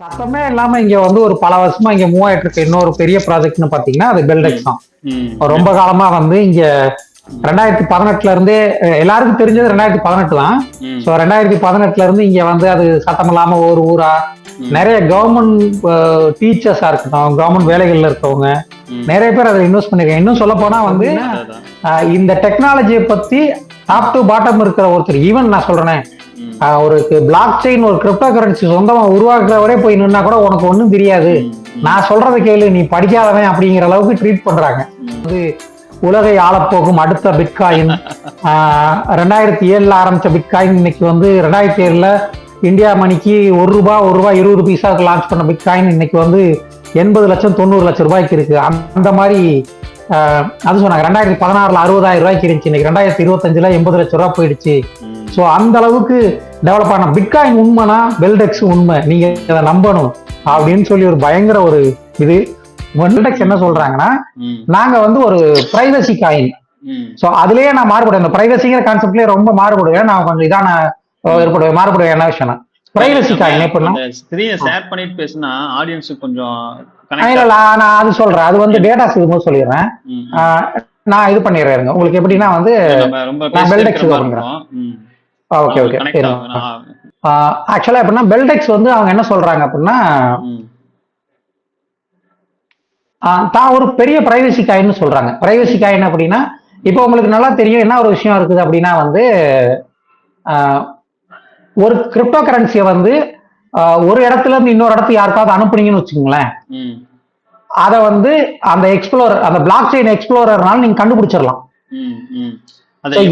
சத்தமே இல்லாம இங்க வந்து ஒரு பல வருஷமா இங்க மூவ் ஆயிட்டு இருக்க இன்னொரு பெரிய ப்ராஜெக்ட்னு பாத்தீங்கன்னா அது பெல்டெக்ஸ் தான். ரொம்ப காலமா வந்து இங்க ரெண்டாயிரத்தி பதினெட்டுல இருந்தே எல்லாருக்கும் தெரிஞ்சது ரெண்டாயிரத்தி பதினெட்டு தான். ஸோ ரெண்டாயிரத்தி பதினெட்டுல இருந்து இங்க வந்து அது சத்தம் இல்லாம ஒரு ஊரா. நிறைய கவர்மெண்ட் டீச்சர்ஸா இருக்கட்டும் கவர்மெண்ட் வேலைகள்ல இருக்கவங்க. நிறைய பேர் அதில் இன்வெஸ்ட் பண்ணிருக்காங்க இன்னும் சொல்ல போனா வந்து இந்த டெக்னாலஜியை பத்தி டாப் டு பாட்டம் இருக்கிற ஒருத்தர் ஈவன் நான் சொல்றேன் ஒரு பிளாக் செயின் ஒரு கிரிப்டோ கரன்சி சொந்தமா உருவாக்குறவரே போய் நின்னா கூட உனக்கு ஒன்றும் தெரியாது. நான் சொல்றதை கேளு நீ படிக்காதவன் அப்படிங்கிற அளவுக்கு ட்ரீட் பண்றாங்க. அது உலகை ஆளப்போகும் அடுத்த பிட்காயின் ரெண்டாயிரத்தி ஏழுல ஆரம்பிச்ச பிட்காயின் இன்னைக்கு வந்து ரெண்டாயிரத்தி ஏழுல இந்தியா மணிக்கு ஒரு ரூபா ஒரு ரூபாய் இருபது பைசாவுக்கு லான்ச் பண்ண பிட்காயின் இன்னைக்கு வந்து எண்பது லட்சம் தொண்ணூறு லட்சம் ரூபாய்க்கு இருக்கு அந்த மாதிரி அது சொன்னாங்க ரெண்டாயிரத்தி பதினாறுல அறுபதாயிரம் ரூபாய்க்கு இருந்துச்சு இன்னைக்கு ரெண்டாயிரத்தி இருபத்தஞ்சுல எண்பது லட்சம் ரூபாய் போயிடுச்சு. ஸோ அந்த அளவுக்கு டெவலப் ஆன பிட்காயின் உண்மைனா பெல்டெக்ஸ் உண்மை. நீங்க அதை நம்பணும். அப்படின்னு சொல்லி ஒரு பயங்கர ஒரு இது. பெல்டெக்ஸ் என்ன சொல்றாங்கன்னா. நாங்க வந்து ஒரு பிரைவசி காயின். ஸோ அதுலயே நான் மாறுபடுவேன். இந்த பிரைவசிங்கிற கான்செப்ட்லயே ரொம்ப மாறுபடுவேன். நான் கொஞ்சம் இதான ஏற்படுவேன். மாறுபடுவேன். என்ன விஷயம் பிரைவசி காயின் எப்படின்னா ஸ்கிரீனை ஷேர் பண்ணிட்டு பேசினா ஆடியன்ஸுக்கு கொஞ்சம் இல்ல, கனெக்ட் இல்ல, நான் அது சொல்றேன். அது வந்து டேட்டாஸ் இருக்கும்போது சொல்லிடுறேன். நான் இது பண்ணிடுறேன். உங்களுக்கு எப்படின்னா வந்து நான் ஓகே ஓகே ஆக்சுவலா எப்படின்னா பெல்டெக்ஸ் வந்து அவங்க என்ன சொல்றாங்க அப்படின்னா தான் ஒரு பெரிய பிரைவசி காயின்னு சொல்றாங்க. பிரைவசி காயின் அப்படின்னா இப்போ உங்களுக்கு நல்லா தெரியும் என்ன ஒரு விஷயம் இருக்குது அப்படின்னா வந்து ஒரு கிரிப்டோ கரன்சியை வந்து ஒரு இடத்துல இருந்து இன்னொரு இடத்துக்கு யாருக்காவது அனுப்புனீங்கன்னு வச்சுக்கோங்களேன். அதை வந்து அந்த எக்ஸ்ப்ளோரர் அந்த பிளாக் செயின் எக்ஸ்ப்ளோரர்னால நீங்க கண்டுபிடிச்சிடலாம்.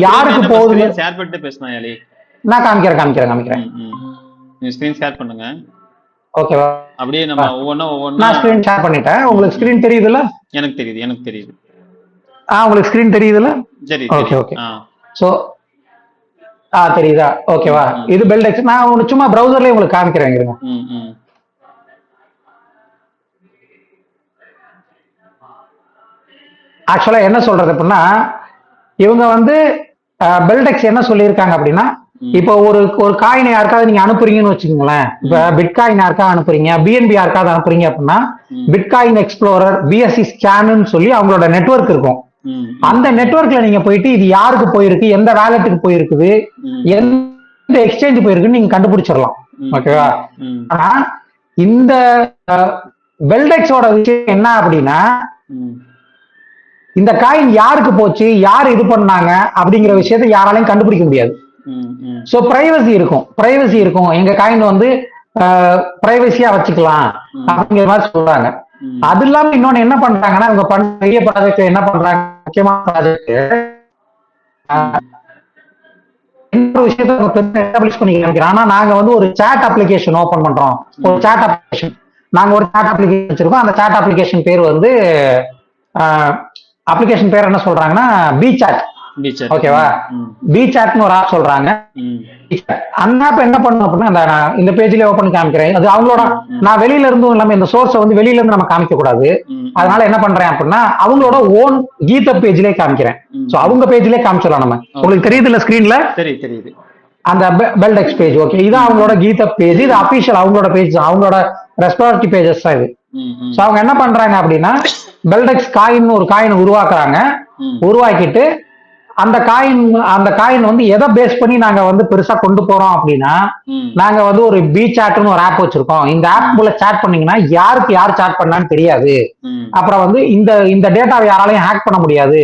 யாருக்கு போகுது? ஷேர் பண்ணிட்டு பேசினா யாலி நான் காமிக்கிறேன் காமிக்கிறேன் காமிக்கிறேன். ஸ்கிரீன் ஷேர் பண்ணுங்க. ஓகேவா அப்படியே நம்ம ஒவ்வொன்றும் ஒவ்வொன்றா நான் ஸ்கிரீன் ஷேர் பண்ணிட்டேன். உங்களுக்கு ஸ்கிரீன் தெரியுதுல்ல? எனக்கு தெரியுது எனக்கு தெரியுது. ஆ உங்களுக்கு ஸ்கிரீன் தெரியுதுல்ல? சரி Okay, சரி. okay. ஆ. தெரியுதா? ஓகேவா. இது பெல்டெக்ஸ் நான் உங்களுக்கு சும்மா ப்ரௌசர்லயே உங்களுக்கு காமிக்கிறேன் இருங்க. ஆக்சுவலா என்ன சொல்றது அப்படின்னா இவங்க வந்து பெல்டெக்ஸ் என்ன சொல்லியிருக்காங்க அப்படின்னா. இப்போ ஒரு ஒரு காயினை யாருக்காவது நீங்க அனுப்புறீங்கன்னு வச்சுக்கோங்களேன் இப்ப பிட்காயின் யாருக்காவது அனுப்புறீங்க பிஎன்பி யாருக்காவது அனுப்புறீங்க அப்படின்னா. பிட்காயின் எக்ஸ்ப்ளோரர் பிஎஸ்சி ஸ்கேன்னு சொல்லி அவங்களோட நெட்வொர்க் இருக்கும் அந்த நெட்வொர்க்ல நீங்க போயிட்டு இது யாருக்கு போயிருக்கு எந்த வேலெட்டுக்கு போயிருக்குது. எந்த எக்ஸ்சேஞ்ச் போயிருக்குன்னு நீங்க கண்டுபிடிச்சிடலாம். ஓகேவா ஆனா இந்த வெல்டெக்ஸோட விஷயம் என்ன அப்படின்னா இந்த காயின் யாருக்கு போச்சு யார் இது பண்ணாங்க அப்படிங்கிற விஷயத்தை யாராலையும் கண்டுபிடிக்க முடியாது. சோ பிரைவசி இருக்கும். பிரைவசி இருக்கும். எங்க காயின் வந்து பிரைவசியா வச்சுக்கலாம். அப்படிங்கிற மாதிரி சொல்றாங்க. அது இல்லாம இன்னொன்னு என்ன பண்றாங்கன்னா இவங்க பண்ண பெரிய ப்ராஜெக்ட் என்ன பண்றாங்க? முக்கியமான ப்ராஜெக்ட் இன்னொரு விஷயத்த எஸ்டாப்ளிஷ் பண்ணி ஆனா நாங்க வந்து ஒரு சாட் அப்ளிகேஷன் ஓபன் பண்றோம். ஒரு சாட் அப்ளிகேஷன் நாங்க ஒரு சாட் அப்ளிகேஷன் வச்சிருக்கோம். அந்த சாட் அப்ளிகேஷன் பேர் வந்து அப்ளிகேஷன் பேர் என்ன சொல்றாங்கன்னா பி சாட் டீச்சர் ஓகேவா? ம் பி சாட்னு ஒரு ஆப் சொல்றாங்க. அந்த ஆப் என்ன பண்ணும் அப்படின்னா அந்த நான் இந்த பேஜ்லயே ஓபன் காமிக்கிறேன். அது அவங்களோட நான் வெளியில இருந்தும் இல்லாம இந்த சோர்ஸை வந்து வெளியில இருந்து நம்ம காமிக்க கூடாது அதனால என்ன பண்றேன் அப்படின்னா அவங்களோட ஓன் கீதப் பேஜ்லயே காமிக்கிறேன். சோ அவங்க பேஜ்லயே காமிச்சிடலாம் நம்ம. உங்களுக்கு தெரியுது இல்ல ஸ்கிரீன்ல தெரியுது. அந்த பெல்டெக்ஸ் பேஜ் ஓகே இது அவங்களோட கீதப் பேஜ் இது அபிஷியல் அவங்களோட பேஜ் அவங்களோட ரெஸ்பான்சிவ் பேஜஸ் தான் இது. சோ அவங்க என்ன பண்றாங்க அப்படின்னா பெல்டெக்ஸ் காயின் ஒரு காயின் உருவாக்குறாங்க. உருவாக்கிட்டு அந்த காயின் அந்த காயின் வந்து எதை பேஸ் பண்ணி நாங்க வந்து பெருசா கொண்டு போறோம் அப்படின்னா நாங்க வந்து ஒரு பி சாட்னு ஒரு ஆப் வச்சிருக்கோம். இந்த ஆப் மூல சாட் பண்ணீங்கன்னா யாருக்கு யார் சாட் பண்ணான்னு தெரியாது. அப்புறம் வந்து இந்த இந்த டேட்டாவை யாராலையும் ஹேக் பண்ண முடியாது.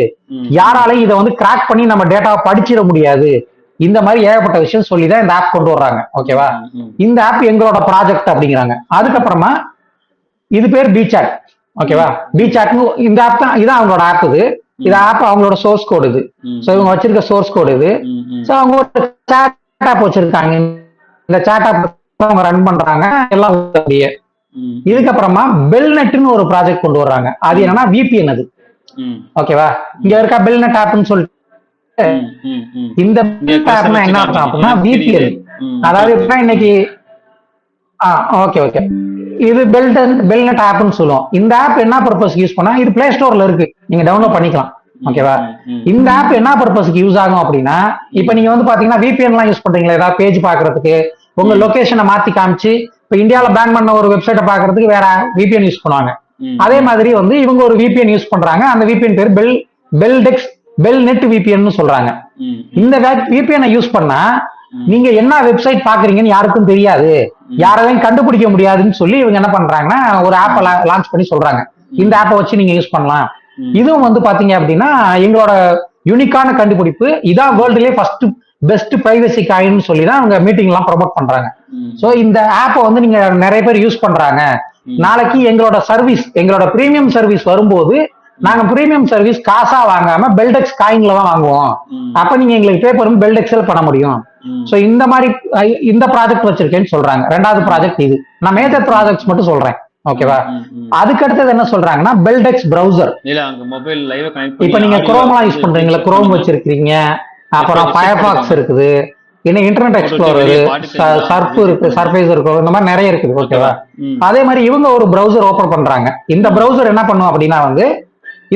யாராலையும் இதை வந்து கிராக் பண்ணி நம்ம டேட்டாவை படிச்சிட முடியாது. இந்த மாதிரி ஏகப்பட்ட விஷயம் சொல்லி தான் இந்த ஆப் கொண்டு வர்றாங்க. ஓகேவா இந்த ஆப் எங்களோட ப்ராஜெக்ட் அப்படிங்கிறாங்க. அதுக்கப்புறமா இது பேர் பி சாட் ஓகேவா பி சாட்னு இந்த ஆப் தான் இதான் அவங்களோட ஆப் இது. இது ஆப் அவங்களோட சோர்ஸ் கோடு இது. ஸோ இவங்க வச்சிருக்க சோர்ஸ் கோடு இது. ஸோ அவங்க ஒரு சேட் ஆப் வச்சிருக்காங்க. இந்த சேட் ஆப் அவங்க ரன் பண்றாங்க. எல்லாம் இதுக்கப்புறமா பெல்நெட்னு ஒரு ப்ராஜெக்ட் கொண்டு வர்றாங்க. அது என்னன்னா விபிஎன் அது. ஓகேவா இங்க இருக்க பெல்நெட் ஆப்னு சொல்லிட்டு. இந்த என்ன அப்படின்னா விபிஎன் அதாவது இன்னைக்கு ஆ ஓகே ஓகே இது பெல்டன் பெல்நெட் ஆப்னு சொல்லுவோம். இந்த ஆப் என்ன பர்பஸ் யூஸ் பண்ணா? இது பிளே ஸ்டோர்ல இருக்கு. நீங்க டவுன்லோட் பண்ணிக்கலாம். ஓகேவா இந்த ஆப் என்ன பர்பஸ்க்கு யூஸ் ஆகும் அப்படின்னா இப்போ நீங்க வந்து பாத்தீங்கன்னா VPN எல்லாம் யூஸ் பண்றீங்களா? ஏதாவது பேஜ் பாக்குறதுக்கு உங்க லொகேஷனை மாத்தி காமிச்சு இப்ப இந்தியால பேன் பண்ண ஒரு வெப்சைட்டை பாக்குறதுக்கு வேற விபிஎன் யூஸ் பண்ணுவாங்க. அதே மாதிரி வந்து இவங்க ஒரு விபிஎன் யூஸ் பண்றாங்க. அந்த விபிஎன் பேர் bell Beldex bell net VPN சொல்றாங்க. இந்த விபிஎன் யூஸ் பண்ணா. நீங்க என்ன வெப்சைட் பாக்குறீங்கன்னு யாருக்கும் தெரியாது யாராலையும் கண்டுபிடிக்க முடியாதுன்னு சொல்லி இவங்க என்ன பண்றாங்கன்னா ஒரு ஆப்பை லான்ச் பண்ணி சொல்றாங்க இந்த ஆப்பை வச்சு நீங்க யூஸ் பண்ணலாம். இதுவும் வந்து பாத்தீங்க அப்படின்னா எங்களோட யூனிக்கான கண்டுபிடிப்பு இதான் வேர்ல்டுலயே ஃபர்ஸ்ட் பெஸ்ட் பிரைவசி காயின்னு சொல்லி தான் அவங்க மீட்டிங் எல்லாம் ப்ரொமோட் பண்றாங்க. சோ இந்த ஆப்பை வந்து நீங்க நிறைய பேர் யூஸ் பண்றாங்க. நாளைக்கு எங்களோட சர்வீஸ் எங்களோட பிரீமியம் சர்வீஸ் வரும்போது நாங்க பிரீமியம் சர்வீஸ் காசா வாங்காம பெல்டெக்ஸ் காயின்ல தான் வாங்குவோம். அப்ப நீங்க எங்களுக்கு பே பண்ணும் பெல்டெக்ஸில் பண்ண முடியும். சோ இந்த மாதிரி இந்த ப்ராஜெக்ட் வச்சிருக்கேன்னு சொல்றாங்க. ரெண்டாவது ப்ராஜெக்ட் இது. நான் மேஜர் ப்ராஜெக்ட்ஸ் மட்டும் சொல்றேன். ஓகேவா. அதுக்கு அடுத்தது என்ன சொல்றாங்கன்னா பெல்டெக்ஸ் பிரவுசர் இல்ல அங்க மொபைல் லைவ் கனெக்ட் இப்ப நீங்க குரோம்லாம் யூஸ் பண்றீங்களா? குரோம் வச்சிருக்கீங்க. அப்புறம் ஃபயர்பாக்ஸ் இருக்குது. இன்னும் இன்டர்நெட் எக்ஸ்ப்ளோரர் சர்ஃப் இருக்கு சர்ஃபேஸ் இருக்கு. இந்த மாதிரி நிறைய இருக்குது. ஓகேவா அதே மாதிரி இவங்க ஒரு browser ஓபன் பண்றாங்க. இந்த browser என்ன பண்ணும் அப்படின்னா வந்து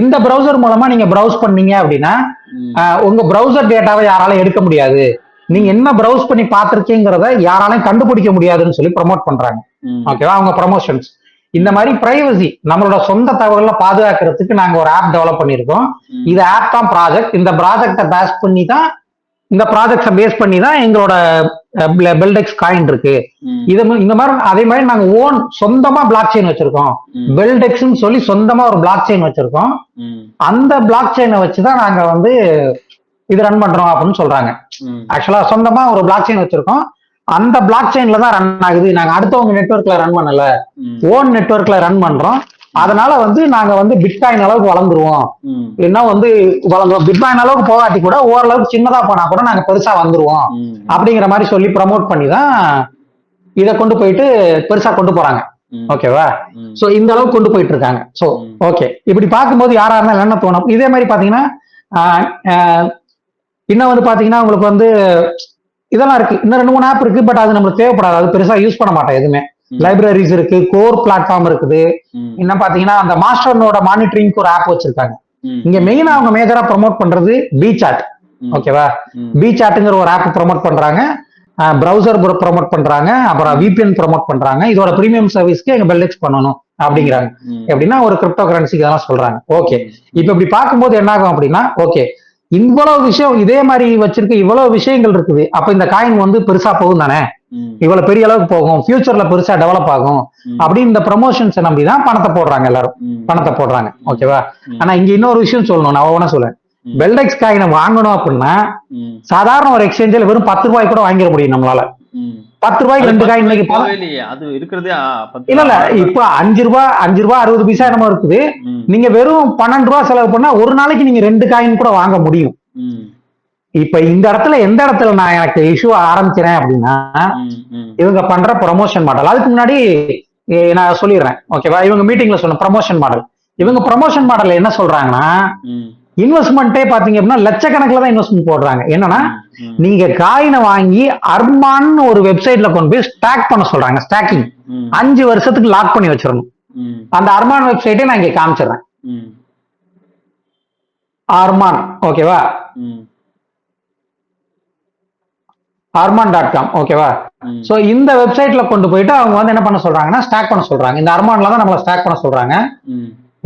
இந்த browser மூலமா நீங்க browse பண்ணீங்க அப்படின்னா உங்க browser டேட்டாவை யாராலும் எடுக்க முடியாது. நீங்க என்ன browse பண்ணி பார்த்திருக்கீங்கிறத யாராலையும் கண்டுபிடிக்க முடியாதுன்னு சொல்லி ப்ரோமோட் பண்றாங்க. ஓகேவா அவங்க ப்ரமோஷன்ஸ் இந்த மாதிரி பிரைவசி நம்மளோட சொந்த தகவல்களை பாதுகாக்கிறதுக்கு நாங்க ஒரு ஆப் டெவலப் பண்ணியிருக்கோம். இது ஆப் தான் ப்ராஜெக்ட் இந்த ப்ராஜெக்டை பேஸ் பண்ணி தான் இந்த ப்ராஜெக்ட்ஸை பேஸ் பண்ணி தான் எங்களோட பெல்டெக்ஸ் காயின் இருக்கு. இது இந்த மாதிரி அதே மாதிரி நாங்க ஓன் சொந்தமா பிளாக் செயின் வச்சிருக்கோம் பெல்டெக்ஸ்னு சொல்லி சொந்தமா ஒரு பிளாக் செயின் வச்சிருக்கோம் அந்த பிளாக் செயினை வச்சுதான் நாங்க வந்து இது ரன் பண்றோம் அப்படின்னு சொல்றாங்க. ஆக்சுவலா சொந்தமா ஒரு பிளாக் செயின் வச்சிருக்கோம். அந்த பிளாக் செயின்ல தான் ரன் ஆகுது. நாங்க அடுத்தவங்க நெட்வொர்க்ல ரன் பண்ணல. ஓன் நெட்வொர்க்ல ரன் பண்றோம். அதனால வந்து நாங்க வந்து பிட்காயின் அளவுக்கு வளர்ந்துருவோம். இல்லைன்னா வந்து வளர்ந்துரும் பிட்காயின் அளவுக்கு போகாட்டி கூட ஓரளவுக்கு சின்னதா போனா கூட நாங்க பெருசா வந்துருவோம். அப்படிங்கிற மாதிரி சொல்லி ப்ரமோட் பண்ணி தான் இதை கொண்டு போயிட்டு பெருசா கொண்டு போறாங்க. ஓகேவா சோ இந்த அளவுக்கு கொண்டு போயிட்டு இருக்காங்க. சோ. ஓகே இப்படி பார்க்கும்போது யாரா இருந்தாலும் என்ன தோணும் இதே மாதிரி பாத்தீங்கன்னா இன்னும் வந்து பாத்தீங்கன்னா உங்களுக்கு வந்து இதெல்லாம் இருக்கு. இன்னும் ரெண்டு மூணு ஆப் இருக்கு பட் அது நம்மளுக்கு தேவைப்படாது. அது பெருசா யூஸ் பண்ண மாட்டோம் எதுவுமே. லைப்ரரிஸ் இருக்கு கோர் பிளாட்ஃபார்ம் இருக்குது. இன்னும் பாத்தீங்கன்னா அந்த மாஸ்டர்னோட மானிட்டரிங்க்கு ஒரு ஆப் வச்சிருக்காங்க. இங்க மெயினா அவங்க மேஜரா ப்ரோமோட் பண்றது பி சாட் ஓகேவா பி சாட்டுங்கிற ஒரு ஆப் ப்ரோமோட் பண்றாங்க. ப்ரௌசர் ப்ரோமோட் பண்றாங்க. அப்புறம் விபிஎன் ப்ரோமோட் பண்றாங்க. இதோட பிரீமியம் சர்வீஸ்க்கு எங்க பெல்டெக்ஸ் பண்ணணும் அப்படிங்கிறாங்க. எப்படின்னா ஒரு கிரிப்டோ கரன்சிக்கு இதெல்லாம் சொல்றாங்க ஓகே இப்ப இப்படி பார்க்கும்போது என்ன ஆகும் அப்படின்னா ஓகே இவ்வளவு விஷயம் இதே மாதிரி வச்சிருக்க இவ்வளவு விஷயங்கள் இருக்குது. அப்ப இந்த காயின் வந்து பெருசா போகும் தானே? இவ்வளவு பெரிய அளவுக்கு போகும். ஃபியூச்சர்ல பெருசா டெவலப் ஆகும். அப்படி இந்த ப்ரமோஷன்ஸை நம்பி தான் பணத்தை போடுறாங்க எல்லாரும். பணத்தை போடுறாங்க. ஓகேவா? ஆனா இங்க இன்னொரு விஷயம் சொல்லணும். நான் ஒவ்வொன்றா சொல்றேன். பெல்டெக்ஸ் காயினை வாங்கணும் அப்படின்னா சாதாரண ஒரு எக்ஸ்சேஞ்சில் வெறும் பத்து ரூபாய் கூட வாங்கிட முடியும் நம்மளால. பத்து ரூபாய்க்கு ரெண்டு காயின் இன்னைக்கு அது இருக்கிறதே இல்ல இல்ல. இப்ப அஞ்சு ரூபாய் அஞ்சு ரூபாய் அறுபது பைசா என்னமோ இருக்குது. நீங்க வெறும் பன்னெண்டு ரூபாய் செலவு பண்ணா ஒரு நாளைக்கு நீங்க ரெண்டு காயின் கூட வாங்க முடியும். இப்ப இந்த இடத்துல எந்த இடத்துல நான் எனக்கு இஷ்யூ ஆரம்பிக்கிறேன் அப்படின்னா இவங்க பண்ற ப்ரமோஷன் மாடல் அதுக்கு முன்னாடி நான் சொல்லிடுறேன் ஓகேவா இவங்க மீட்டிங்ல சொன்ன ப்ரமோஷன் மாடல் இவங்க ப்ரமோஷன் மாடல் என்ன சொல்றாங்கன்னா இன்வெஸ்ட்மெண்ட்டே பாத்தீங்க அப்படின்னா லட்சக்கணக்கில் தான் இன்வெஸ்ட்மெண்ட் போடுறாங்க. என்னன்னா நீங்க காயினை வாங்கி அர்மான்னு ஒரு வெப்சைட்ல கொண்டு போய் ஸ்டாக் பண்ண சொல்றாங்க ஸ்டாக்கிங் அஞ்சு வருஷத்துக்கு லாக் பண்ணி வச்சிடணும். அந்த அர்மான் வெப்சைட்டை நான் இங்க காமிச்சிடுறேன். Armaan okay Armaan dot com okay so இந்த வெப்சைட்ல கொண்டு போயிட்டு அவங்க வந்து என்ன பண்ண சொல்றாங்கன்னா ஸ்டாக் பண்ண சொல்றாங்க. இந்த அர்மான்ல தான் நம்மள ஸ்டாக் பண்ண சொல்றாங்க.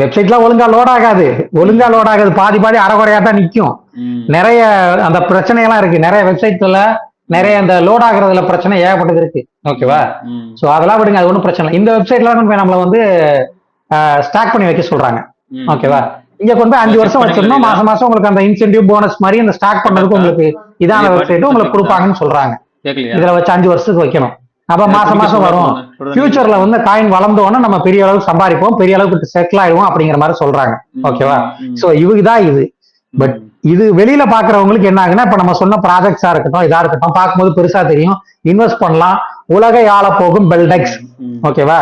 வெப்சைட்லாம் ஒழுங்கா லோட் ஆகாது. ஒழுங்கா லோட் ஆகாது. பாதி பாதி அரைகுறையா தான் நிக்கும். ம், நிறைய அந்த பிரச்சனைகள்லாம் இருக்கு. நிறைய வெப்சைட்ல நிறைய அந்த லோட் ஆகுறதுல பிரச்சனை ஏகப்பட்டது இருக்கு. ஓகேவா சோ அதெல்லாம் விடுங்க. அது ஒன்றும் பிரச்சனை இல்லை. இந்த வெப்சைட்ல கொண்டு நம்மள வந்து ஸ்டாக் பண்ணி வைக்க சொல்றாங்க. ஓகேவா இங்க கொண்டு போய் அஞ்சு வருஷம் வச்சிருந்தோம். மாசம் மாசம் உங்களுக்கு அந்த இன்சென்டிவ் போனஸ் மாதிரி அந்த ஸ்டாக் பண்றதுக்கு உங்களுக்கு இதான இதே வெப்சைட் உங்களுக்கு கொடுப்பாங்கன்னு சொல்றாங்க? இதுல வச்சு அஞ்சு வருஷத்துக்கு வைக்கணும். அப்ப மாசம் மாசம் வரும். ஃபியூச்சர்ல வந்து காயின் வளர்ந்தோன்னா நம்ம பெரிய அளவுக்கு சம்பாதிப்போம் பெரிய அளவுக்கு செட்டில் ஆயிடுவோம் அப்படிங்கிற மாதிரி சொல்றாங்க. ஓகேவா சோ இதுதான் இது. பட் இது வெளியில பாக்குறவங்களுக்கு என்ன ஆகுன்னா இப்ப நம்ம சொன்ன ப்ராஜெக்ட்ஸா இருக்கட்டும் இதா இருக்கட்டும் பார்க்கும்போது பெருசா தெரியும். இன்வெஸ்ட் பண்ணலாம். உலகை ஆள போகும் பெல்டெக்ஸ் ஓகேவா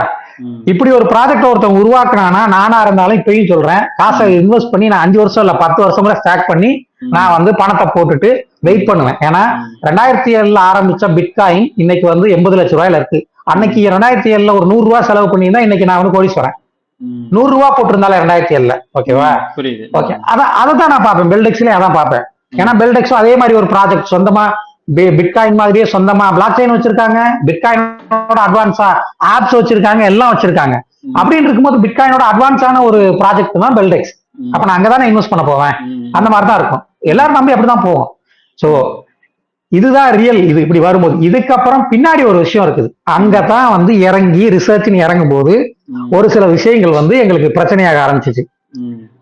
இப்படி ஒரு ப்ராஜெக்ட் ஒருத்தன் உருவாக்குனானா நானா இருந்தாலும் இப்பயும் சொல்றேன். காசை இன்வெஸ்ட் பண்ணி நான் அஞ்சு வருஷம் இல்ல பத்து வருஷம் கூட ஸ்டார்ட் பண்ணி நான் வந்து பணத்தை போட்டுட்டு வெயிட் பண்ணுவேன். ஏன்னா ரெண்டாயிரத்தி ஏழுல ஆரம்பிச்ச பிட்காயின் இன்னைக்கு வந்து எண்பது லட்சம் ரூபாயில இருக்கு. அன்னைக்கு ரெண்டாயிரத்தி ஏழுல ஒரு நூறு ரூபாய் செலவு பண்ணியிருந்தா இன்னைக்கு நான் வந்து கோடீஸ்வரன். நூறு ரூபாய் போட்டிருந்தாலும் ரெண்டாயிரத்தி ஏழுல ஓகேவா? ஓகே. அதான் அதை தான் நான் பார்ப்பேன். பெல்டெக்ஸ்லயே அதான் பார்ப்பேன். ஏன்னா பெல்டெக்ஸும் அதே மாதிரி ஒரு ப்ராஜெக்ட் சொந்தமா பிட்காயின் மாதிரியே சொந்தமா பிளாக் செயின் வச்சிருக்காங்க பிட்காயினோட அட்வான்ஸா ஆப்ஸ் வச்சிருக்காங்க எல்லாம் வச்சிருக்காங்க. அப்படின்னு இருக்கும்போது பிட்காயினோட அட்வான்ஸான ஒரு ப்ராஜெக்ட் தான் பெல்டெக்ஸ். அப்ப நான் அங்கதானே இன்வெஸ்ட் பண்ண போவேன். அந்த மாதிரி தான் இருக்கும். எல்லாரும் நம்பி அப்படிதான் போவோம். சோ இதுதான் ரியல் இது இப்படி வரும்போது. இதுக்கப்புறம் பின்னாடி ஒரு விஷயம் இருக்குது. அங்கதான் வந்து இறங்கி ரிசர்ச்னு இறங்கும் போது. ஒரு சில விஷயங்கள் வந்து எங்களுக்கு பிரச்சனையாக ஆரம்பிச்சிச்சு.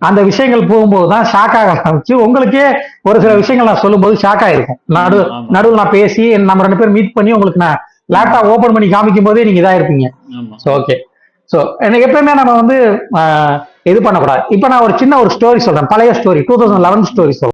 அந்த விஷயங்கள் போகும்போது தான் ஷாக் ஆக ஆரம்பிச்சு உங்களுக்கே ஒரு சில விஷயங்கள் நான் சொல்லும்போது ஷாக் ஆயிருக்கும். நடு. நடுவில் நான் பேசி நம்ம ரெண்டு பேரும் மீட் பண்ணி உங்களுக்கு நான் லேப்டாப் ஓபன் பண்ணி காமிக்கும் போதே நீங்க இதா இருப்பீங்க ஓகே ஸோ எனக்கு எப்பயுமே நம்ம வந்து இது பண்ணக்கூடாது. இப்போ நான் ஒரு சின்ன ஒரு ஸ்டோரி சொல்றேன். பழைய story two thousand eleven story சொல்றேன்.